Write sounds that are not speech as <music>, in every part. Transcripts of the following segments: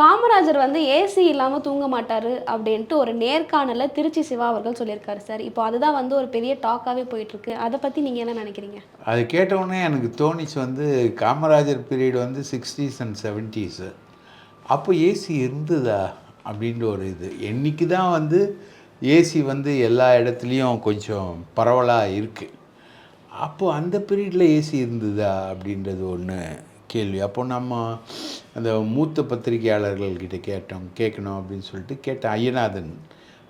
காமராஜர் வந்து ஏசி இல்லாமல் தூங்க மாட்டார் அப்படின்ட்டு ஒரு நேர்காணலில் திருச்சி சிவா அவர்கள் சொல்லியிருக்காரு சார். இப்போ அதுதான் வந்து ஒரு பெரிய டாக்காகவே போயிட்டுருக்கு. அதை பற்றி நீங்கள் என்ன நினைக்கிறீங்க? அது கேட்டவுடனே எனக்கு தோணிச்சு வந்து காமராஜர் பீரியட் வந்து சிக்ஸ்டீஸ் அண்ட் செவன்ட்டீஸு அப்போ ஏசி இருந்ததா அப்படின்ற ஒரு இது. என்னைக்கு தான் வந்து ஏசி வந்து எல்லா இடத்துலையும் கொஞ்சம் பரவலாக இருக்குது அப்போது அந்த பீரியடில் ஏசி இருந்ததா அப்படின்றது ஒன்று கேள்வி. அப்போ நம்ம அந்த மூத்த பத்திரிகையாளர்கள்கிட்ட கேட்டோம். கேட்கணும் அப்படின்னு சொல்லிட்டு கேட்டேன் ஐயநாதன்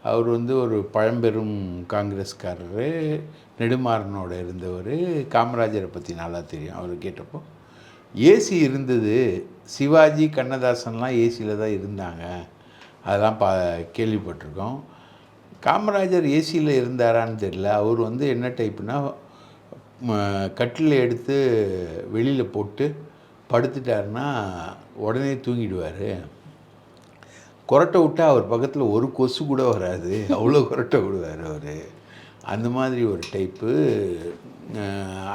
அவர் வந்து ஒரு பழம்பெரும் காங்கிரஸ்காரர் நெடுமாறனோட இருந்தவர் காமராஜரை பற்றி நல்லா தெரியும் அவர் கேட்டப்போ. ஏசி இருந்தது. சிவாஜி கண்ணதாசன்லாம் ஏசியில் தான் இருந்தாங்க. அதெல்லாம் பா கேள்விப்பட்டிருக்கோம். காமராஜர் ஏசியில் இருந்தாரான்னு தெரியல. அவர் வந்து என்ன டைப்புனா கட்டில் எடுத்து வெளியில் போட்டு படுத்துட்டாருன்னா உடனே தூங்கிடுவார். கொரட்டை விட்டா அவர் பக்கத்தில் ஒரு கொசு கூட வராது. அவ்வளோ கொரட்டை விடுவார் அவர். அந்த மாதிரி ஒரு டைப்பு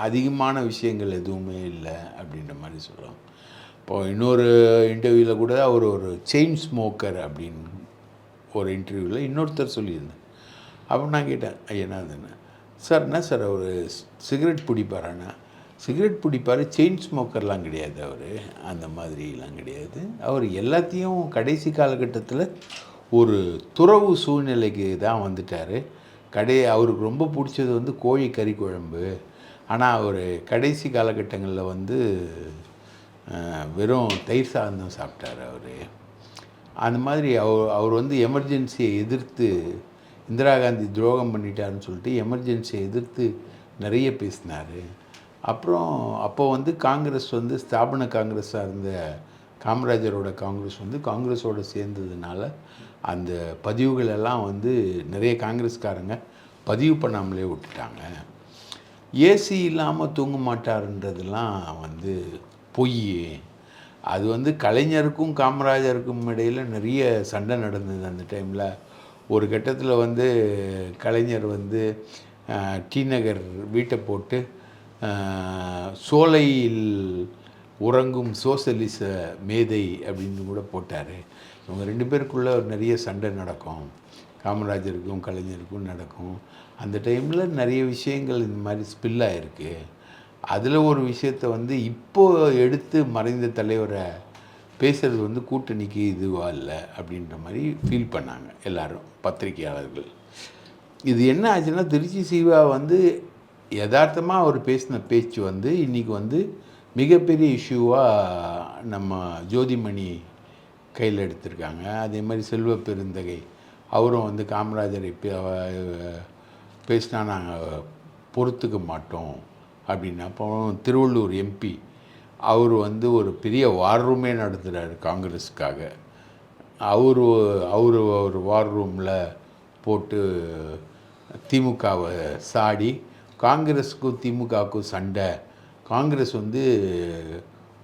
அதிகமான விஷயங்கள் எதுவுமே இல்லை அப்படின்ற மாதிரி சொல்கிறோம் இப்போ இன்னொரு இன்டர்வியூவில் கூட அவர் ஒரு செயின் ஸ்மோக்கர் அப்படின்னு ஒரு இன்டர்வியூவில் இன்னொருத்தர் சொல்லியிருந்தேன் அப்போ நான் கேட்டேன் ஐயனாதுன்னு சார் என்ன சார் அவர் சிகரெட் பிடிப்பாராண்ணா சிகரெட் பிடிப்பார் செயின் ஸ்மோக்கர்லாம் கிடையாது அவர். அந்த மாதிரிலாம் கிடையாது. அவர் எல்லாத்தையும் கடைசி காலகட்டத்தில் ஒரு துறவு சூழ்நிலைக்கு தான் வந்துட்டார். கடை அவருக்கு ரொம்ப பிடிச்சது வந்து கோழி கறி குழம்பு. ஆனால் அவர் கடைசி காலகட்டங்களில் வந்து வெறும் தயிர் சாதம் சாப்பிட்டார் அவர். அந்த மாதிரி அவர் அவர் வந்து எமர்ஜென்சியை எதிர்த்து இந்திரா காந்தி துரோகம் பண்ணிட்டாருன்னு சொல்லிட்டு எமர்ஜென்சியை எதிர்த்து நிறைய பேசினார். அப்புறம் அப்போ வந்து காங்கிரஸ் வந்து ஸ்தாபன காங்கிரஸாக இருந்த காமராஜரோட காங்கிரஸ் வந்து காங்கிரஸோடு சேர்ந்ததுனால அந்த பதிவுகள் எல்லாம் வந்து நிறைய காங்கிரஸ்காரங்க பதிவு பண்ணாமலே விட்டுட்டாங்க. ஏசி இல்லாமல் தூங்க மாட்டாருன்றதுலாம் வந்து பொய். அது வந்து கலைஞருக்கும் காமராஜருக்கும் இடையில் நிறைய சண்டை நடந்தது அந்த டைமில். ஒரு கட்டத்தில் வந்து கலைஞர் வந்து டி நகர் வீட்டை போட்டு சோலையில் உறங்கும் சோசலிச மேதை அப்படின்னு கூட போட்டார். இவங்க ரெண்டு பேருக்குள்ளே நிறைய சண்டை நடக்கும். காமராஜருக்கும் கலைஞருக்கும் நடக்கும். அந்த டைமில் நிறைய விஷயங்கள் இந்த மாதிரி ஸ்பில்லாகிருக்கு அதில் ஒரு விஷயத்தை வந்து இப்போது எடுத்து மறைந்த தலைவரை பேசுறது வந்து கூட்டணிக்கு இதுவாக இல்லை அப்படின்ற மாதிரி ஃபீல் பண்ணாங்க எல்லாரும் பத்திரிகையாளர்கள். இது என்ன ஆச்சுன்னா திருச்சி சிவா வந்து யதார்த்தமாக அவர் பேசின பேச்சு வந்து இன்றைக்கி வந்து மிகப்பெரிய இஷ்யூவாக நம்ம ஜோதிமணி கையில் எடுத்திருக்காங்க. அதே மாதிரி செல்வ பெருந்தகை அவரும் வந்து காமராஜரை பே- பேசினா நாங்கள் பொறுத்துக்க மாட்டோம் அப்படின்னு அப்புறம் திருவள்ளூர் எம்பி அவர் வந்து ஒரு பெரிய வார் ரூமே நடத்துகிறாரு காங்கிரஸுக்காக. அவர் அவர் ஒரு வார் ரூமில் போட்டு திமுகவை சாடி காங்கிரஸுக்கும் திமுகவுக்கும் சண்டை. காங்கிரஸ் வந்து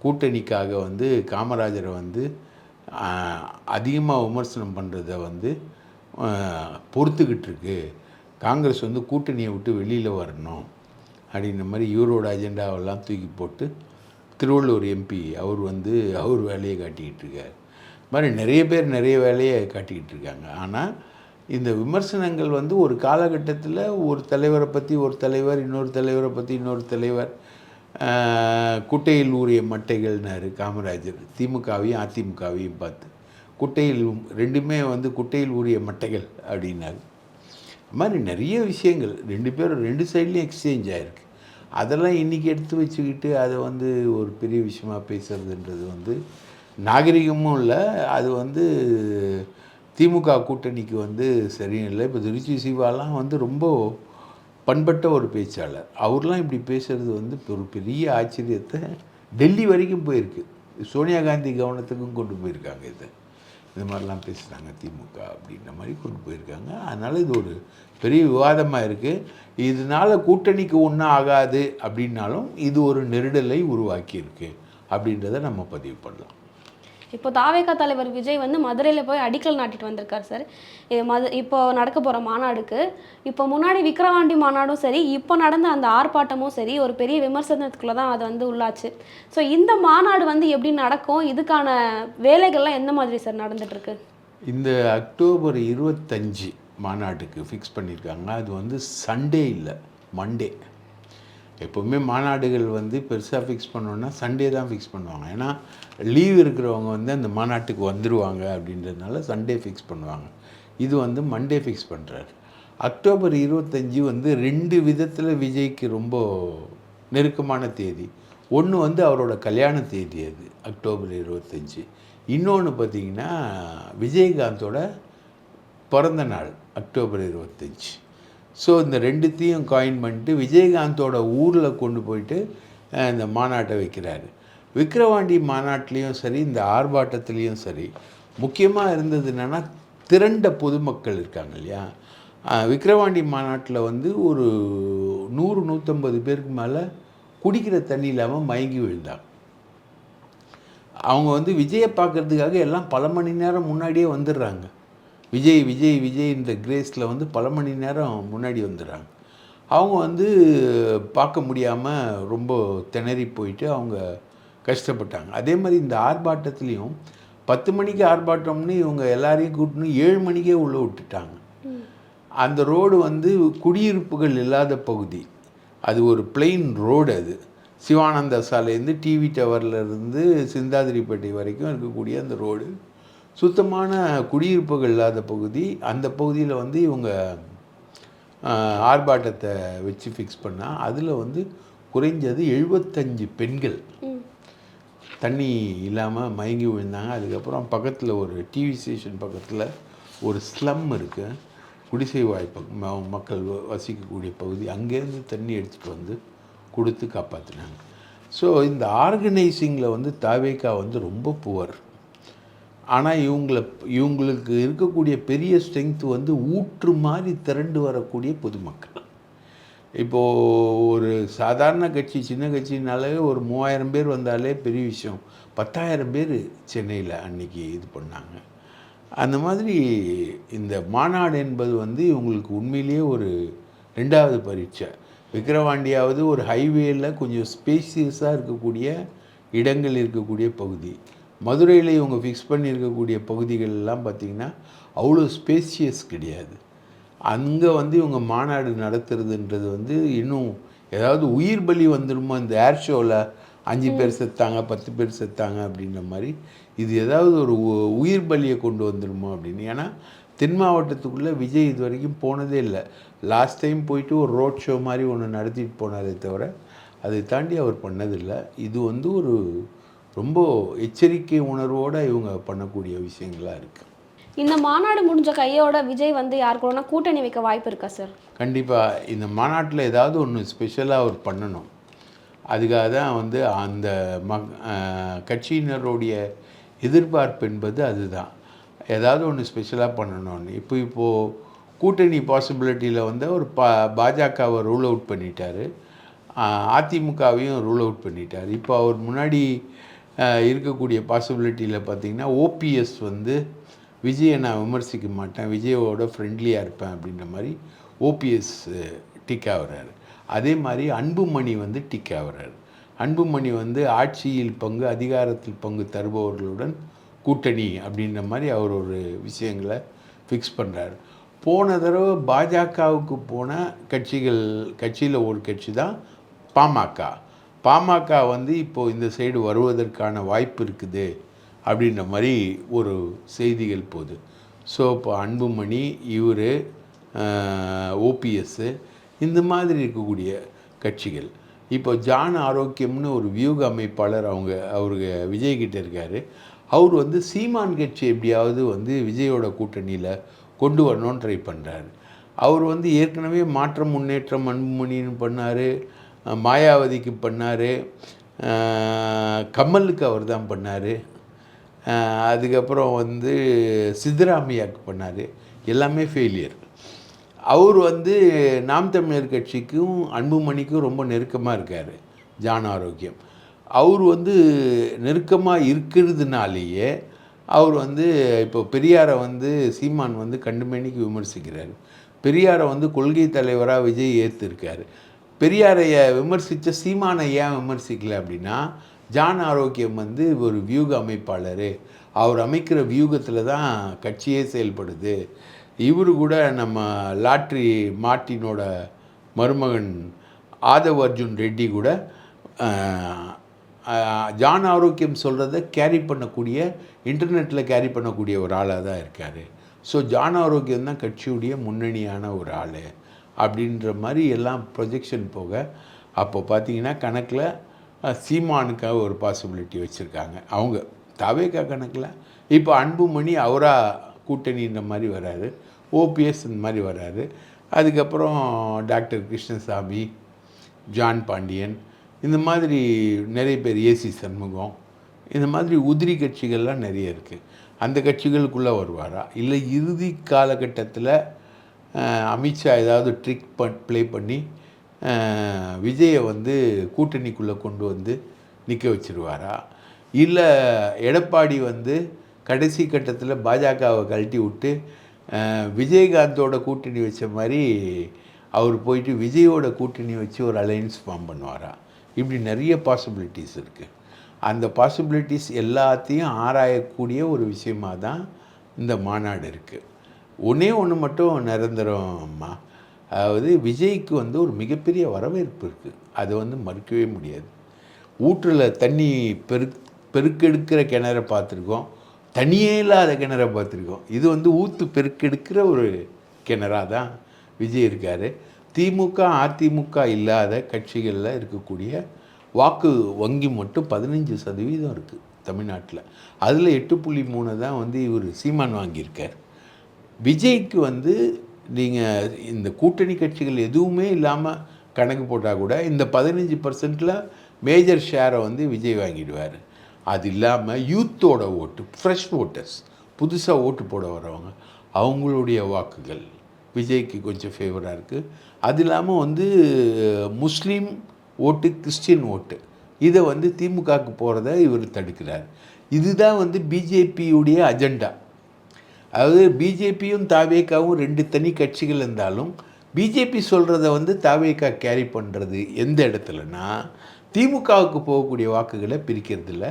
கூட்டணிக்காக வந்து காமராஜரை வந்து அதிகமாக விமர்சனம் பண்ணுறத வந்து பொறுத்துக்கிட்டு இருக்கு. காங்கிரஸ் வந்து கூட்டணியை விட்டு வெளியில் வரணும். அப்படின்ற மாதிரி இவரோட அஜெண்டாவெல்லாம் தூக்கி போட்டு திருவள்ளூர் எம்பி அவர் வந்து அவர் வேலையை காட்டிக்கிட்டு இருக்கார். இது மாதிரி நிறைய பேர் நிறைய வேலையை காட்டிக்கிட்டு இருக்காங்க. ஆனால் இந்த விமர்சனங்கள் வந்து ஒரு காலகட்டத்தில் ஒரு தலைவரை பற்றி ஒரு தலைவர் இன்னொரு தலைவரை பற்றி இன்னொரு தலைவர் குட்டையில் ஊறிய மட்டைகள்னாரு காமராஜர். திமுகவையும் அதிமுகவையும் பார்த்து. குட்டையில் ரெண்டுமே வந்து குட்டையில் ஊறிய மட்டைகள் அப்படின்னாரு. இது மாதிரி நிறைய விஷயங்கள். ரெண்டு பேரும் ரெண்டு சைட்லேயும் எக்ஸ்சேஞ்ச் ஆகிருக்கு அதெல்லாம் இன்றைக்கி எடுத்து வச்சுக்கிட்டு அதை வந்து ஒரு பெரிய விஷயமாக பேசுகிறதுன்றது வந்து நாகரிகமும் இல்லை. அது வந்து திமுக கூட்டணிக்கு வந்து சரியில்லை. இப்போ திருச்சி சிவாலாம் வந்து ரொம்ப பண்பட்ட ஒரு பேச்சாளர். அவர்லாம் இப்படி பேசுறது வந்து ஒரு பெரிய ஆச்சரியத்தை டெல்லி வரைக்கும் போயிருக்கு. சோனியா காந்தி கவனத்துக்கும் கொண்டு போயிருக்காங்க இதை. இது மாதிரிலாம் பேசுகிறாங்க திமுக அப்படின்ற மாதிரி கொண்டு போயிருக்காங்க. அதனால் இது ஒரு பெரிய விவாதமாக இருக்குது இதனால் கூட்டணிக்கு ஒன்றும் ஆகாது அப்படின்னாலும் இது ஒரு நெருடலை உருவாக்கியிருக்கு அப்படின்றத நம்ம பதிவு பண்ணலாம். இப்போ தாவேகா தலைவர் விஜய் வந்து மதுரையில் போய் அடிக்கல் நாட்டிட்டு வந்திருக்கார் சார். மது இப்போ நடக்க போகிற மாநாடுக்கு இப்போ முன்னாடி விக்கிரவாண்டி மாநாடும் சரி இப்போ நடந்த அந்த ஆர்ப்பாட்டமும் சரி ஒரு பெரிய விமர்சனத்துக்குள்ளே தான் அது வந்து உள்ளாச்சு. ஸோ இந்த மாநாடு வந்து எப்படி நடக்கும்? இதுக்கான வேலைகள்லாம் எந்த மாதிரி சார் நடந்துட்டுருக்கு? இந்த அக்டோபர் இருபத்தஞ்சு மாநாட்டுக்கு ஃபிக்ஸ் பண்ணியிருக்காங்க அது வந்து சண்டே இல்லை மண்டே எப்போவுமே மாநாடுகள் வந்து பெருசாக ஃபிக்ஸ் பண்ணோன்னா சண்டே தான் ஃபிக்ஸ் பண்ணுவாங்க. ஏன்னா லீவ் இருக்கிறவங்க வந்து அந்த மாநாட்டுக்கு வந்துடுவாங்க அப்படின்றதுனால சண்டே ஃபிக்ஸ் பண்ணுவாங்க. இது வந்து மண்டே ஃபிக்ஸ் பண்ணுறாரு அக்டோபர் இருபத்தஞ்சி வந்து ரெண்டு விதத்தில் விஜய்க்கு ரொம்ப நெருக்கமான தேதி. ஒன்று வந்து அவரோட கல்யாண தேதி அது அக்டோபர் இருபத்தஞ்சி. இன்னொன்று பார்த்தீங்கன்னா விஜயகாந்தோட பிறந்த நாள் அக்டோபர் இருபத்தஞ்சி. ஸோ இந்த ரெண்டுத்தையும் காயின் பண்ணிட்டு விஜயகாந்தோட ஊரில் கொண்டு போயிட்டு இந்த மாநாட்டை வைக்கிறாரு. விக்கிரவாண்டி மாநாட்டிலையும் சரி இந்த ஆர்ப்பாட்டத்துலேயும் சரி முக்கியமாக இருந்தது என்னென்னா திரண்ட பொதுமக்கள் இருக்காங்க இல்லையா? விக்கிரவாண்டி மாநாட்டில் வந்து ஒரு நூறு நூற்றம்பது பேருக்கு மேலே குடிக்கிற தண்ணி இல்லாமல் மயங்கி விழுந்தாங்க அவங்க வந்து விஜயை பார்க்கறதுக்காக எல்லாம் பல மணி நேரம் முன்னாடியே வந்துடுறாங்க. விஜய் விஜய் விஜய் இந்த கிரேஸில் வந்து பல மணி நேரம் முன்னாடி வந்துடுறாங்க. அவங்க வந்து பார்க்க முடியாமல் ரொம்ப திணறி போயிட்டு அவங்க கஷ்டப்பட்டாங்க. அதே மாதிரி இந்த ஆர்ப்பாட்டத்துலேயும் பத்து மணிக்கு ஆர்ப்பாட்டம்னு இவங்க எல்லாரையும் கூட்டணும் ஏழு மணிக்கே உள்ளே விட்டுட்டாங்க. அந்த ரோடு வந்து குடியிருப்புகள் இல்லாத பகுதி. அது ஒரு பிளெயின் ரோடு அது. சிவானந்த சாலையிலேருந்து டிவி டவர்லேருந்து சிந்தாதிரிப்பேட்டை வரைக்கும் இருக்கக்கூடிய அந்த ரோடு சுத்தமான குடியிருப்புகள் இல்லாத பகுதி அந்த பகுதியில் வந்து இவங்க ஆர்ப்பாட்டத்தை வச்சு ஃபிக்ஸ் பண்ணால் அதில் வந்து குறைஞ்சது எழுபத்தஞ்சு பெண்கள் தண்ணி இல்லாமல் மயங்கி விழுந்தாங்க. அதுக்கப்புறம் பக்கத்தில் ஒரு டிவி ஸ்டேஷன் பக்கத்தில் ஒரு ஸ்லம் இருக்குது குடிசை வாய்ப்பு மக்கள் வசிக்கக்கூடிய பகுதி. அங்கேருந்து தண்ணி எடுத்துகிட்டு வந்து கொடுத்து காப்பாற்றினாங்க ஸோ இந்த ஆர்கனைசிங்கில் வந்து தாவேக்கா வந்து ரொம்ப புவர் ஆனால் இவங்களை இவங்களுக்கு இருக்கக்கூடிய பெரிய ஸ்ட்ரென்த் வந்து ஊற்று மாதிரி திரண்டு வரக்கூடிய பொதுமக்கள். இப்போது ஒரு சாதாரண கட்சி சின்ன கட்சினாலே ஒரு மூவாயிரம் பேர் வந்தாலே பெரிய விஷயம். பத்தாயிரம் பேர் சென்னையில் அன்னைக்கு இது பண்ணாங்க. அந்த மாதிரி இந்த மாநாடு என்பது வந்து இவங்களுக்கு உண்மையிலேயே ஒரு ரெண்டாவது பரீட்சை. விக்கிரவாண்டியாவது ஒரு ஹைவேயில் கொஞ்சம் ஸ்பேசியஸாக இருக்கக்கூடிய இடங்கள் இருக்கக்கூடிய பகுதி. மதுரையில் இவங்க ஃபிக்ஸ் பண்ணியிருக்கக்கூடிய பகுதிகள் எல்லாம் பார்த்திங்கன்னா அவ்வளோ ஸ்பேசியஸ் கிடையாது. அங்கே வந்து இவங்க மாநாடு நடத்துறதுன்றது வந்து இன்னும் ஏதாவது உயிர் பலி வந்துடுமோ இந்த ஏர் ஷோவில் அஞ்சு பேர் செத்தாங்க பத்து பேர் செத்தாங்க அப்படின்ற மாதிரி இது ஏதாவது ஒரு உ- உயிர் பலியை கொண்டு வந்துடுமோ அப்படின்னு. ஏன்னா தென் மாவட்டத்துக்குள்ளே விஜய் இது வரைக்கும் போனதே இல்லை. லாஸ்ட் டைம் போயிட்டு ஒரு ரோட் ஷோ மாதிரி ஒன்று நடத்திட்டு போனாரே தவிர அதை தாண்டி அவர் பண்ணதில்லை. இது வந்து ஒரு ரொம்ப எச்சரிக்கை உணர்வோடு இவங்க பண்ணக்கூடிய விஷயங்களாக இருக்குது இந்த மாநாடு முடிஞ்ச கையோட விஜய் வந்து யார் கூடனா கூட்டணி வைக்க வாய்ப்பு இருக்கா சார் கண்டிப்பாக இந்த மாநாட்டில் ஏதாவது ஒன்று ஸ்பெஷலாக அவர் பண்ணணும். அதுக்காக தான் வந்து அந்த அஹ் கட்சியினருடைய எதிர்பார்ப்பு என்பது அதுதான். ஏதாவது ஒன்று ஸ்பெஷலாக பண்ணணும்னு. இப்போ இப்போது கூட்டணி பாசிபிலிட்டியில் வந்து ஒரு பா பாஜகவை ரூல் அவுட் பண்ணிட்டாரு. அதிமுகவையும் ரூல் அவுட் பண்ணிட்டார். இப்போ அவர் முன்னாடி இருக்கக்கூடிய பாசிபிலிட்டியில் பார்த்தீங்கன்னா ஓபிஎஸ் வந்து விஜயை நான் விமர்சிக்க மாட்டேன். விஜயோட ஃப்ரெண்ட்லியாக இருப்பேன் அப்படின்ற மாதிரி ஓபிஎஸ் டிக் ஆகுறாரு. அதே மாதிரி அன்புமணி வந்து டிக் ஆகுறாரு. அன்புமணி வந்து ஆட்சியில் பங்கு அதிகாரத்தில் பங்கு தருபவர்களுடன் கூட்டணி அப்படின்ற மாதிரி அவர் ஒரு விஷயங்களை ஃபிக்ஸ் பண்ணுறாரு போன தடவை பாஜகவுக்கு போன கட்சிகள் கட்சியில் ஒரு கட்சி தான் பாமக. பாமக வந்து இப்போது இந்த சைடு வருவதற்கான வாய்ப்பு இருக்குது அப்படின்ற மாதிரி ஒரு செய்திகள் போகுது. ஸோ இப்போ அன்புமணி இவர் ஓபிஎஸ்ஸு இந்த மாதிரி இருக்கக்கூடிய கட்சிகள். இப்போ ஜான் ஆரோக்கியம்னு ஒரு வியூக அமைப்பாளர் அவங்க அவருக்கு விஜய்கிட்ட இருக்கார். அவர் வந்து சீமான் கட்சி எப்படியாவது வந்து விஜயோட கூட்டணியில் கொண்டு வரணும்னு ட்ரை பண்ணுறாரு அவர் வந்து ஏற்கனவே மாற்றம் முன்னேற்றம் அன்புமணின்னு பண்ணார். மாயாவதிக்கு பண்ணார். கமலுக்கு அவர் தான் பண்ணார். அதுக்கப்புறம் வந்து சித்தராமையாவுக்கு பண்ணார். எல்லாமே ஃபெயிலியர் அவர் வந்து நாம் தமிழர் கட்சிக்கும் அன்புமணிக்கும் ரொம்ப நெருக்கமாக இருக்கார். ஜான ஆரோக்கியம். அவர் வந்து நெருக்கமாக இருக்கிறதுனாலேயே அவர் வந்து இப்போ பெரியாரை வந்து சீமான் வந்து கண்டுமேனிக்கு விமர்சிக்கிறார். பெரியாரை வந்து கொள்கை தலைவராக விஜய் ஏற்றிருக்காரு பெரியாரைய விமர்சித்த சீமானை ஏன் விமர்சிக்கல அப்படின்னா ஜான் ஆரோக்கியம் வந்து ஒரு வியூக அமைப்பாளர். அவர் அமைக்கிற வியூகத்தில் தான் கட்சியே செயல்படுது. இவர் கூட நம்ம லாட்ரி மார்ட்டினோட மருமகன் ஆதவ் அர்ஜுன் ரெட்டி கூட ஜான் ஆரோக்கியம் சொல்கிறத கேரி பண்ணக்கூடிய இன்டர்நெட்டில் கேரி பண்ணக்கூடிய ஒரு ஆளாக தான் இருக்கார். ஸோ ஜான் ஆரோக்கியம் தான் கட்சியுடைய முன்னணியான ஒரு ஆள். அப்படின்ற மாதிரி எல்லாம் ப்ரொஜெக்ஷன் போக அப்போ பார்த்தீங்கன்னா கணக்கில் சீமானுக்காக ஒரு பாசிபிலிட்டி வச்சுருக்காங்க. அவங்க தவேக்கா கணக்கில். இப்போ அன்புமணி அவராக கூட்டணின்ற மாதிரி வராரு. ஓபிஎஸ் இந்த மாதிரி வராரு. அதுக்கப்புறம் டாக்டர் கிருஷ்ணசாமி ஜான் பாண்டியன் இந்த மாதிரி நிறைய பேர் ஏசி சண்முகம் இந்த மாதிரி உதிரி கட்சிகள்லாம் நிறைய இருக்குது அந்த கட்சிகளுக்குள்ளே வருவாரா? இல்லை இறுதி காலகட்டத்தில் அமித்ஷா ஏதாவது ட்ரிக் பண் ப்ளே பண்ணி விஜயை வந்து கூட்டணிக்குள்ளே கொண்டு வந்து நிற்க வச்சிருவாரா? இல்லை எடப்பாடி வந்து கடைசி கட்டத்தில் பாஜகவை கழட்டி விட்டு விஜயகாந்தோட கூட்டணி வச்ச மாதிரி அவர் போயிட்டு விஜயோட கூட்டணி வச்சு ஒரு அலையன்ஸ் ஃபார்ம் பண்ணுவாரா? இப்படி நிறைய பாசிபிலிட்டிஸ் இருக்குது அந்த பாசிபிலிட்டிஸ் எல்லாத்தையும் ஆராயக்கூடிய ஒரு விஷயமாக தான் இந்த மாநாடு இருக்குது ஒன்றே ஒன்று மட்டும் நிரந்தரம்மா. அதாவது விஜய்க்கு வந்து ஒரு மிகப்பெரிய வரவேற்பு இருக்குது அதை வந்து மறுக்கவே முடியாது. ஊற்றில் தண்ணி பெரு பெருக்கெடுக்கிற கிணற பார்த்துருக்கோம். தனியே இல்லாத கிணற பார்த்துருக்கோம். இது வந்து ஊற்று பெருக்கெடுக்கிற ஒரு கிணறாக தான் விஜய் இருக்கார். திமுக அதிமுக இல்லாத கட்சிகளில் இருக்கக்கூடிய வாக்கு வங்கி மட்டும் பதினஞ்சு சதவீதம் இருக்குது தமிழ்நாட்டில். அதில் எட்டு புள்ளி மூணு தான் வந்து இவர் சீமான் வாங்கியிருக்கார். விஜய்க்கு வந்து நீங்கள் இந்த கூட்டணி கட்சிகள் எதுவுமே இல்லாமல் கணக்கு போட்டால் கூட இந்த பதினஞ்சு பர்சன்டில் மேஜர் ஷேரை வந்து விஜய் வாங்கிடுவார். அது இல்லாமல் யூத்தோட ஓட்டு ஃப்ரெஷ் ஓட்டர்ஸ் புதுசாக ஓட்டு போட வரவங்க அவங்களுடைய வாக்குகள் விஜய்க்கு கொஞ்சம் ஃபேவராக இருக்குது அது இல்லாமல் வந்து முஸ்லீம் ஓட்டு கிறிஸ்டின் ஓட்டு இதை வந்து திமுகவுக்கு போகிறத இவர் தடுக்கிறார். இதுதான் வந்து பிஜேபியுடைய அஜெண்டா அதாவது பிஜேபியும் தாவேக்காவும் ரெண்டு தனி கட்சிகள் இருந்தாலும் பிஜேபி சொல்கிறத வந்து தாவேக்கா கேரி பண்ணுறது எந்த இடத்துலனா திமுகவுக்கு போகக்கூடிய வாக்குகளை பிரிக்கிறதுல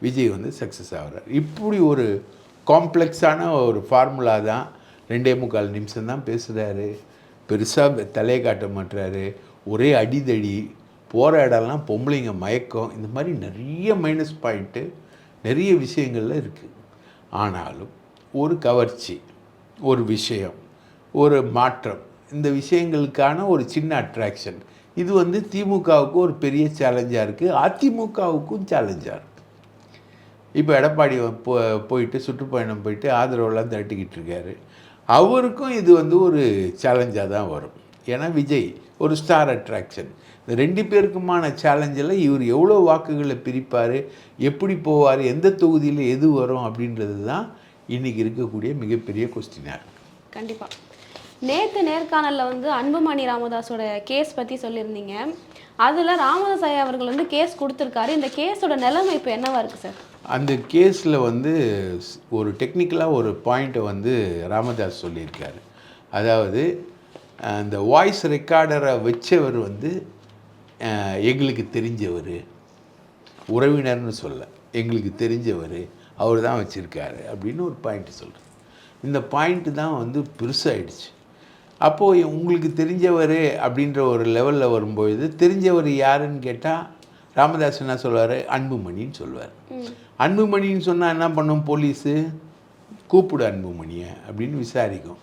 விஜய் வந்து சக்ஸஸ் ஆகிறார். இப்படி ஒரு காம்ப்ளெக்ஸான ஒரு ஃபார்முலா தான் ரெண்டே முக்கால் நிமிஷம் தான் பேசுகிறாரு பெருசாக தலையை காட்ட மாட்டுறாரு ஒரே அடிதடி போகிற இடம்லாம் பொம்பளைங்க மயக்கம் இந்த மாதிரி நிறைய மைனஸ் பாயிண்ட்டு நிறைய விஷயங்கள்ல இருக்குது ஆனாலும் ஒரு கவர்ச்சி ஒரு விஷயம் ஒரு மாற்றம். இந்த விஷயங்களுக்கான ஒரு சின்ன அட்ராக்ஷன் இது வந்து திமுகவுக்கு ஒரு பெரிய சேலஞ்சாக இருக்குது அதிமுகவுக்கும் சேலஞ்சாக இருக்குது இப்போ எடப்பாடி போ போயிட்டு சுற்றுப்பயணம் போயிட்டு ஆதரவெல்லாம் திரட்டிக்கிட்டு இருக்காரு. அவருக்கும் இது வந்து ஒரு சேலஞ்சாக தான் வரும். ஏன்னா விஜய் ஒரு ஸ்டார் அட்ராக்ஷன் இந்த ரெண்டு பேருக்குமான சேலஞ்சில் இவர் எவ்வளோ வாக்குகளை பிரிப்பார் எப்படி போவார் எந்த தொகுதியில் எது வரும் அப்படின்றது தான் இன்றைக்கி இருக்கக்கூடிய மிகப்பெரிய கொஸ்டினாக இருக்குது கண்டிப்பாக நேற்று நேர்காணலில் வந்து அன்புமணி ராமதாஸோட கேஸ் பற்றி சொல்லியிருந்தீங்க. அதில் ராமதாஸ் ஐயா அவர்கள் வந்து கேஸ் கொடுத்துருக்காரு. இந்த கேஸோட நிலைமை இப்போ என்னவா இருக்குது சார் அந்த கேஸில் வந்து ஒரு டெக்னிக்கலாக ஒரு பாயிண்ட்டை வந்து ராமதாஸ் சொல்லியிருக்காரு. அதாவது அந்த வாய்ஸ் ரெக்கார்டரை வச்சவர் வந்து எங்களுக்கு தெரிஞ்சவர். உறவினர்னு சொல்ல எங்களுக்கு தெரிஞ்சவர். அவர் தான் வச்சுருக்காரு அப்படின்னு ஒரு பாயிண்ட் சொல்கிறார் இந்த பாயிண்ட்டு தான் வந்து பெருசாகிடுச்சு அப்போது உங்களுக்கு தெரிஞ்சவர் அப்படின்ற ஒரு லெவலில் வரும்பொழுது தெரிஞ்சவர் யாருன்னு கேட்டால் ராமதாஸ் என்ன சொல்வார்? அன்புமணின்னு சொல்லுவார் அன்புமணின்னு சொன்னால் என்ன பண்ணும்? போலீஸு கூப்பிடு அன்புமணியை அப்படின்னு விசாரிக்கும்.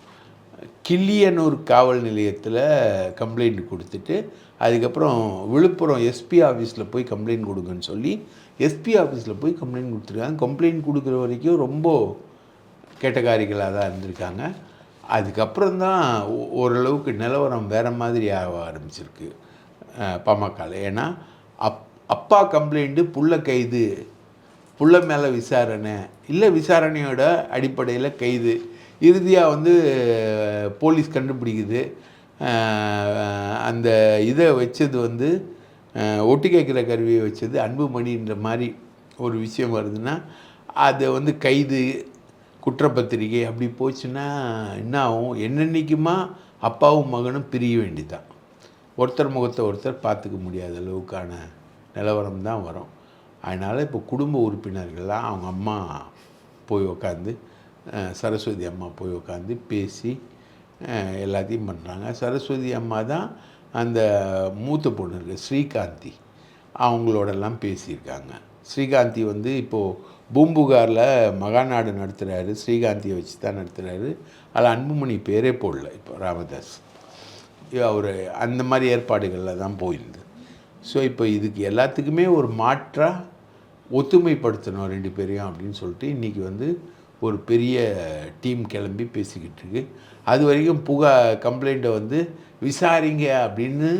கிள்ளியனூர் காவல் நிலையத்தில் கம்ப்ளைண்ட் கொடுத்துட்டு அதுக்கப்புறம் விழுப்புரம் எஸ்பி ஆஃபீஸில் போய் கம்ப்ளைண்ட் கொடுங்கன்னு சொல்லி எஸ்பி ஆஃபீஸில் போய் கம்ப்ளைண்ட் கொடுத்துருக்காங்க. கம்ப்ளைண்ட் கொடுக்குற வரைக்கும் ரொம்ப கேட்டகாரிகளாக தான் இருந்திருக்காங்க. அதுக்கப்புறம் தான் ஓரளவுக்கு நிலவரம் வேறு மாதிரி ஆக ஆரம்பிச்சிருக்கு பாமகவில் ஏன்னா அப் அப்பா கம்ப்ளைண்ட்டு புள்ள கைது புள்ள மேலே விசாரணை இல்லை விசாரணையோட அடிப்படையில் கைது. இறுதியாக வந்து போலீஸ் கண்டுபிடிக்குது. அந்த இதை வச்சது வந்து ஒட்டு கேட்குற கருவியை வச்சது அன்புமணின்ற மாதிரி ஒரு விஷயம் வருதுன்னா அதை வந்து கைது குற்றப்பத்திரிகை அப்படி போச்சுன்னா என்ன ஆகும்? என்னென்னைக்குமா அப்பாவும் மகனும் பிரிய வேண்டிதான் ஒருத்தர் முகத்தை ஒருத்தர் பார்த்துக்க முடியாத அளவுக்கான நிலவரம் தான் வரும். அதனால் இப்போ குடும்ப உறுப்பினர்கள்லாம் அவங்க அம்மா போய் உக்காந்து சரஸ்வதி அம்மா போய் உக்காந்து பேசி எல்லாத்தையும் பண்ணுறாங்க சரஸ்வதி அம்மா தான் அந்த மூத்த பொண்ணு இருக்கு ஸ்ரீகாந்தி. அவங்களோடலாம் பேசியிருக்காங்க. ஸ்ரீகாந்தி வந்து இப்போது பூம்புகாரில் மகாநாடு நடத்துகிறாரு ஸ்ரீகாந்தியை வச்சு தான் நடத்துகிறாரு அதில் அன்புமணி பேரே போடல இப்போ ராமதாஸ். அவர் அந்த மாதிரி ஏற்பாடுகளில் தான் போயிருந்தது. ஸோ இப்போ இதுக்கு எல்லாத்துக்குமே ஒரு மாற்றாக ஒத்துமைப்படுத்தணும் ரெண்டு பேரையும் அப்படின்னு சொல்லிட்டு இன்றைக்கி வந்து ஒரு பெரிய டீம் கிளம்பி பேசிக்கிட்டு இருக்கு அது வரைக்கும் புகா கம்ப்ளைண்ட்டை வந்து விசாரிங்க அப்படின்னு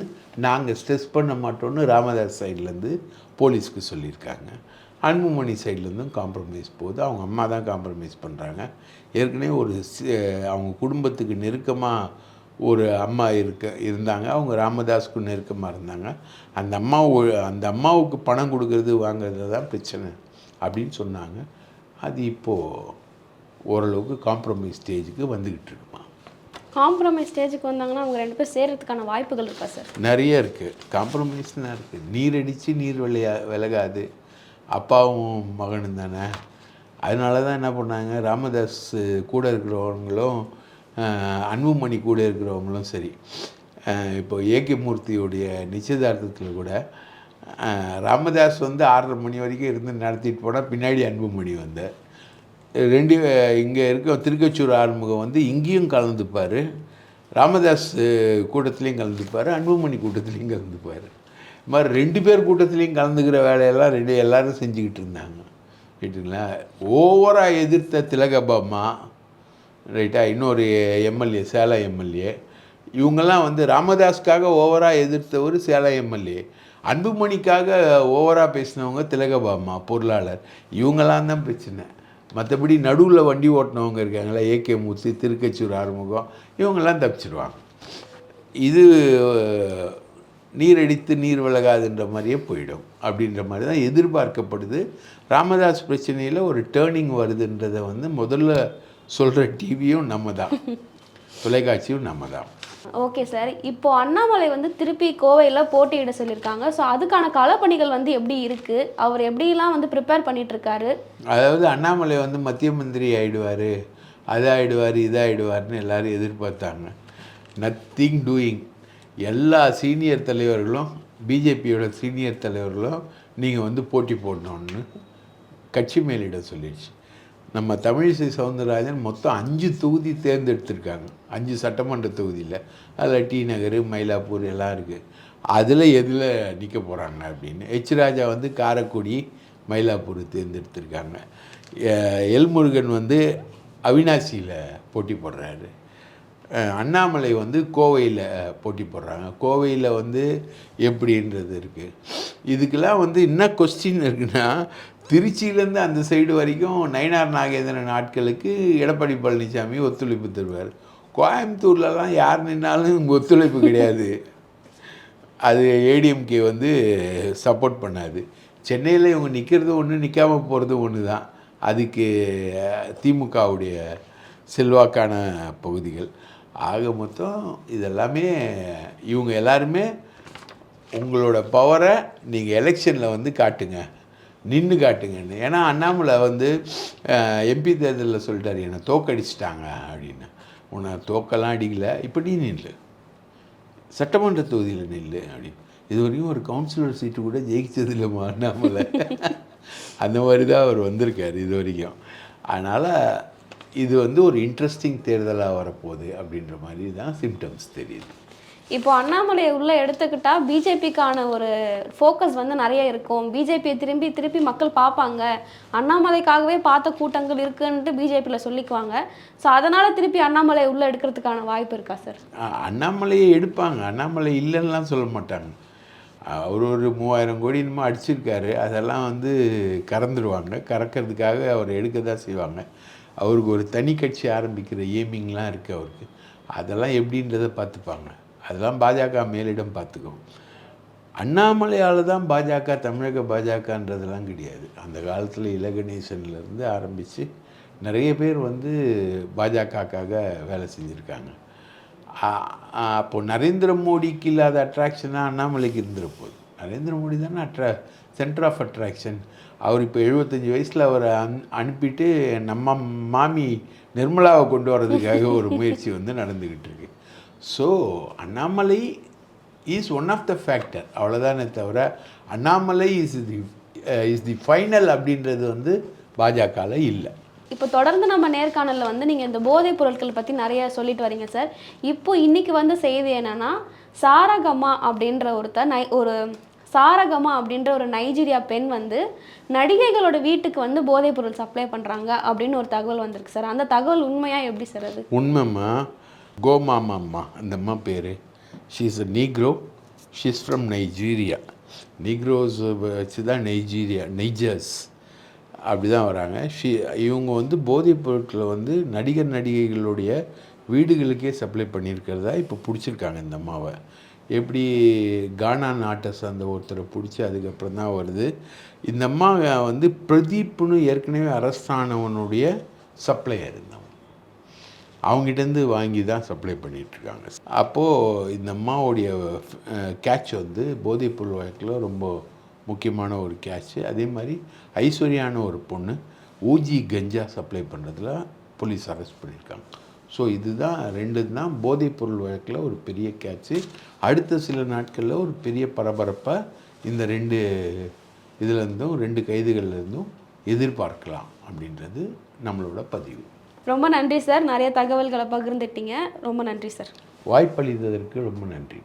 நாங்கள் ஸ்ட்ரெஸ் பண்ண மாட்டோம்னு ராமதாஸ் சைட்லேருந்து போலீஸ்க்கு சொல்லியிருக்காங்க. அன்புமணி சைட்லேருந்தும் காம்ப்ரமைஸ் போகுது. அவங்க அம்மா தான் காம்ப்ரமைஸ் பண்ணுறாங்க ஏற்கனவே ஒரு அவங்க குடும்பத்துக்கு நெருக்கமாக ஒரு அம்மா இருக்க இருந்தாங்க. அவங்க ராமதாஸுக்கு நெருக்கமாக இருந்தாங்க. அந்த அம்மா அந்த அம்மாவுக்கு பணம் கொடுக்கறது வாங்குறது தான் பிரச்சனை அப்படின்னு சொன்னாங்க. அது இப்போது ஓரளவுக்கு காம்ப்ரமைஸ் ஸ்டேஜுக்கு வந்துக்கிட்டு இருக்குமா? காம்ப்ரமைஸ் ஸ்டேஜுக்கு வந்தாங்கன்னா அவங்க ரெண்டு பேர் சேர்றதுக்கான வாய்ப்புகள் இருக்கா சார் நிறைய இருக்குது காம்ப்ரமைஸ்லாம் இருக்குது நீர் அடித்து நீர் விளையா விலகாது. அப்பாவும் மகனும் தானே. அதனால தான் என்ன பண்ணாங்க? ராமதாஸ் கூட இருக்கிறவங்களும் அன்புமணி கூட இருக்கிறவங்களும் சரி இப்போ ஏகே மூர்த்தியுடைய நிச்சயதார்த்தத்தில் கூட ராமதாஸ் வந்து ஆறரை மணி வரைக்கும் இருந்து நடத்திட்டு போனால் பின்னாடி அன்புமணி வந்த. ரெண்டு இங்கே இருக்க திருக்கச்சூர் ஆறுமுகம் வந்து இங்கேயும் கலந்துப்பார். ராமதாஸ் கூட்டத்துலேயும் கலந்துப்பார். அன்புமணி கூட்டத்துலேயும் கலந்துப்பார். இது மாதிரி ரெண்டு பேர் கூட்டத்துலேயும் கலந்துக்கிற வேலையெல்லாம் ரெண்டு எல்லோரும் செஞ்சுக்கிட்டு இருந்தாங்க. ரைட்டுங்களா ஓவராக எதிர்த்த திலகபாமா ரைட்டா இன்னொரு எம்எல்ஏ சேலம் எம்எல்ஏ. இவங்கெல்லாம் வந்து ராமதாஸ்க்காக ஓவராக எதிர்த்தவர் சேலம் எம்எல்ஏ. அன்புமணிக்காக ஓவராக பேசினவங்க திலகபாமா பொருளாளர். இவங்கெல்லாம் தான் பிரச்சனை. மற்றபடி நடுவில் வண்டி ஓட்டினவங்க இருக்காங்களா ஏகே மூர்த்தி திருக்கச்சூர் ஆறுமுகம் இவங்கெல்லாம் தப்பிச்சிடுவாங்க இது நீர் அடித்து நீர் விலகாதுன்ற மாதிரியே போயிடும் அப்படின்ற மாதிரி தான் எதிர்பார்க்கப்படுது. ராமதாஸ் பிரச்சனையில் ஒரு டேர்னிங் வருதுன்றதை வந்து முதல்ல சொல்கிற டிவியும் நம்ம தான் தொலைக்காட்சியும் நம்ம தான். Okay sir. இப்போ அண்ணாமலை வந்து திருப்பி கோவையில் போட்டியிட சொல்லியிருக்காங்க. ஸோ அதுக்கான களப்பணிகள் வந்து எப்படி இருக்குது அவர் எப்படிலாம் வந்து ப்ரிப்பேர் பண்ணிகிட்ருக்காரு அதாவது அண்ணாமலை வந்து மத்திய மந்திரி ஆகிடுவார் அதாகிடுவார் இதாகிடுவார்னு எல்லோரும் எதிர்பார்த்தாங்க. நத்திங் டூயிங் எல்லா சீனியர் தலைவர்களும் பிஜேபியோட சீனியர் தலைவர்களும் நீங்கள் வந்து போட்டி போடணும்னு கட்சி மேலிட சொல்லிடுச்சு. நம்ம தமிழிசை சவுந்தரராஜன் மொத்தம் அஞ்சு தொகுதி தேர்ந்தெடுத்திருக்காங்க. அஞ்சு சட்டமன்ற தொகுதியில். அதில் டி நகர் மயிலாப்பூர் எல்லாம் இருக்குது அதில் எதில் நிற்க போகிறாங்க அப்படின்னு. ஹெச் ராஜா வந்து காரைக்குடி மயிலாப்பூர் தேர்ந்தெடுத்திருக்காங்க. எல்முருகன் வந்து அவினாசியில் போட்டி போடுறாரு. அண்ணாமலை வந்து கோவையில் போட்டி போடுறாங்க. கோவையில் வந்து எப்படின்றது இருக்குது இதுக்கெல்லாம் வந்து என்ன கொஸ்டின் இருக்குன்னா திருச்சியிலேருந்து அந்த சைடு வரைக்கும் நயினார் நாகேந்திரன் ஆட்களுக்கு எடப்பாடி பழனிசாமி ஒத்துழைப்பு தருவார். கோயம்புத்தூர்லலாம் யார் நின்னாலும் ஒத்துழைப்பு கிடையாது. அது ஏடிஎம்கே வந்து சப்போர்ட் பண்ணாது. சென்னையில் இவங்க நிற்கிறது ஒன்று நிற்காம போகிறது ஒன்று தான் அதுக்கு திமுகவுடைய செல்வாக்கான பகுதிகள். ஆக மொத்தம் இதெல்லாமே இவங்க எல்லாருமே உங்களோட பவரை நீங்கள் எலெக்ஷனில் வந்து காட்டுங்க. நின்று காட்டுங்கன்னு. ஏன்னா அண்ணாமலை வந்து எம்பி தேர்தலில் சொல்லிட்டாரு என்னை தோக்கடிச்சிட்டாங்க அப்படின்னு. உன்னை தோக்கெல்லாம் அடிக்கல இப்போ நீ நில்லு. சட்டமன்ற தொகுதியில் நில்லு அப்படின்னு. இது வரைக்கும் ஒரு கவுன்சிலர் சீட்டு கூட ஜெயிச்சது இல்லைம்மா அண்ணாமலை. <laughs> அந்த மாதிரி தான் அவர் வந்திருக்கார் இது வரைக்கும் அதனால் இது வந்து ஒரு இன்ட்ரெஸ்டிங் தேர்தலாக வரப்போகுது அப்படின்ற மாதிரி தான் சிம்டம்ஸ் தெரியுது. இப்போ அண்ணாமலையை உள்ள எடுத்துக்கிட்டா பிஜேபிக்கான ஒரு ஃபோக்கஸ் வந்து நிறைய இருக்கும். பிஜேபியை திரும்பி திருப்பி மக்கள் பார்ப்பாங்க. அண்ணாமலைக்காகவே பார்த்த கூட்டங்கள் இருக்குன்ட்டு பிஜேபியில் சொல்லிக்குவாங்க. ஸோ அதனால் திருப்பி அண்ணாமலையை உள்ள எடுக்கிறதுக்கான வாய்ப்பு இருக்கா சார் அண்ணாமலையை எடுப்பாங்க. அண்ணாமலை இல்லைன்னுலாம் சொல்ல மாட்டாங்க. அவர் ஒரு மூவாயிரம் கோடி என்னமோ அடிச்சிருக்காரு. அதெல்லாம் வந்து கறந்துடுவாங்க கறக்கிறதுக்காக அவர் எடுக்க தான் செய்வாங்க. அவருக்கு ஒரு தனி கட்சி ஆரம்பிக்கிற ஏமிங்லாம் இருக்குது அவருக்கு. அதெல்லாம் எப்படின்றத பார்த்துப்பாங்க. அதெல்லாம் பாஜக மேலிடம் பார்த்துக்கும். அண்ணாமலையால் தான் பாஜக தமிழக பாஜகன்றதெல்லாம் கிடையாது. அந்த காலத்தில் இலகணேசன்லேருந்து ஆரம்பித்து நிறைய பேர் வந்து பாஜகக்காக வேலை செஞ்சுருக்காங்க. அப்போ நரேந்திர மோடிக்கு இல்லாத அட்ராக்ஷனாக அண்ணாமலைக்கு இருந்திருப்போம் நரேந்திர மோடி தானே அட்ரா சென்டர் ஆஃப் அட்ராக்ஷன் அவர் இப்போ எழுபத்தஞ்சி வயசில் அவரை அன் அனுப்பிட்டு நம்ம மாமி நிர்மலாவை கொண்டு வர்றதுக்காக ஒரு முயற்சி வந்து நடந்துக்கிட்டு இருக்கு. So Annamalai is one of the factor அவ்வளோதானே தவிர Annamalai is the is the final அப்படின்றது வந்து பாஜகவில் இல்லை. இப்போ தொடர்ந்து நம்ம நேர்காணலில் வந்து நீங்கள் இந்த போதைப் பொருட்கள் பற்றி நிறைய சொல்லிட்டு வரீங்க சார் இப்போ இன்னைக்கு வந்து செய்தி என்னன்னா சாரகமா அப்படின்ற ஒருத்தர் நை ஒரு சாரகமா அப்படின்ற ஒரு நைஜீரியா பெண் வந்து நடிகைகளோட வீட்டுக்கு வந்து போதைப் பொருள் சப்ளை பண்ணுறாங்க அப்படின்னு ஒரு தகவல் வந்திருக்கு சார் அந்த தகவல் உண்மையாக எப்படி சார் அது? உண்மைம்மா. கோமாமா அம்மா அந்த அம்மா பேர். She is a negro she's from Nigeria negroes வச்சு தான் நைஜீரியா நைஜர்ஸ் அப்படி தான் வராங்க. ஷீ இவங்க வந்து போதைப் பொருட்களை வந்து நடிகர் நடிகைகளுடைய வீடுகளுக்கே சப்ளை பண்ணியிருக்கிறதா இப்போ பிடிச்சிருக்காங்க இந்த அம்மாவை. எப்படி கானா நாட்டை சார்ந்த ஒருத்தரை பிடிச்சி அதுக்கப்புறம் தான் வருது. இந்த அம்மா வந்து பிரதீப்னு ஏற்கனவே அரசானவனுடைய சப்ளையர் இந்த அவங்ககிட்டேருந்து வாங்கி தான் சப்ளை பண்ணிகிட்ருக்காங்க அப்போது இந்த அம்மாவுடைய கேட்ச் வந்து போதைப்பொருள் வழக்கில் ரொம்ப முக்கியமான ஒரு கேட்ச் அதே மாதிரி ஐஸ்வர்யான ஒரு பொண்ணு ஊஜி கஞ்சா சப்ளை பண்ணுறதுல போலீஸ் அரெஸ்ட் பண்ணியிருக்காங்க ஸோ இதுதான் ரெண்டு தான் போதைப்பொருள் வழக்கில் ஒரு பெரிய கேட்ச்சு அடுத்த சில நாட்களில் ஒரு பெரிய பரபரப்பை இந்த ரெண்டு இதுலேருந்தும் ரெண்டு கைதுகள்லேருந்தும் எதிர்பார்க்கலாம் அப்படின்றது நம்மளோட பதிவு. ரொம்ப நன்றி சார். நிறைய தகவல்களை பகிர்ந்துட்டீங்க ரொம்ப நன்றி சார். வாய்ப்பளித்ததற்கு ரொம்ப நன்றி.